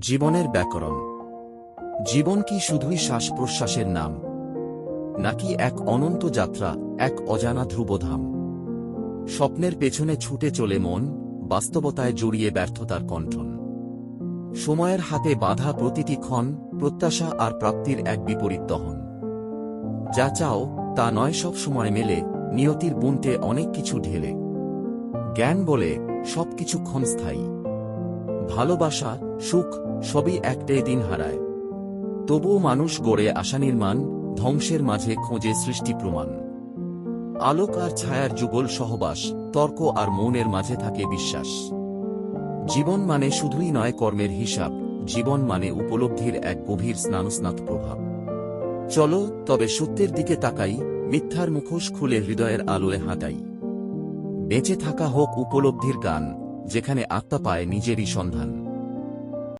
জীবনের ব্যাকরণ। জীবন কি শুধুই শ্বাস প্রশ্বাসের নাম, নাকি এক অনন্ত যাত্রা, এক অজানা ধ্রুবধাম? স্বপ্নের পেছনে ছুটে চলে মন, বাস্তবতায় জড়িয়ে ব্যর্থতার কণ্ঠন। সময়ের হাতে বাধা প্রতিটি ক্ষণ, প্রত্যাশা আর প্রাপ্তির এক বিপরীত দহন। যা চাও, তা নয় সব সময় মেলে, নিয়তির বুনতে অনেক কিছু ঢেলে। জ্ঞান বলে সব সবকিছু ক্ষণস্থায়ী ভালোবাসা সুখ সবই একটাই দিন হারায়। তবুও মানুষ গড়ে আশা নির্মাণ, ধ্বংসের মাঝে খোঁজে সৃষ্টি প্রমাণ। আলোক আর ছায়ার যুগল সহবাস, তর্ক আর মৌনের মাঝে থাকে বিশ্বাস। জীবন মানে শুধুই নয় কর্মের হিসাব, জীবন মানে উপলব্ধির এক গভীর স্নানস্নাত প্রভাব। চলো, তবে সত্যের দিকে তাকাই, মিথ্যার মুখোশ খুলে হৃদয়ের আলোয় হাঁটাই। বেঁচে থাকা হোক উপলব্ধির গান, যেখানে আত্মা পায় নিজেরই সন্ধান।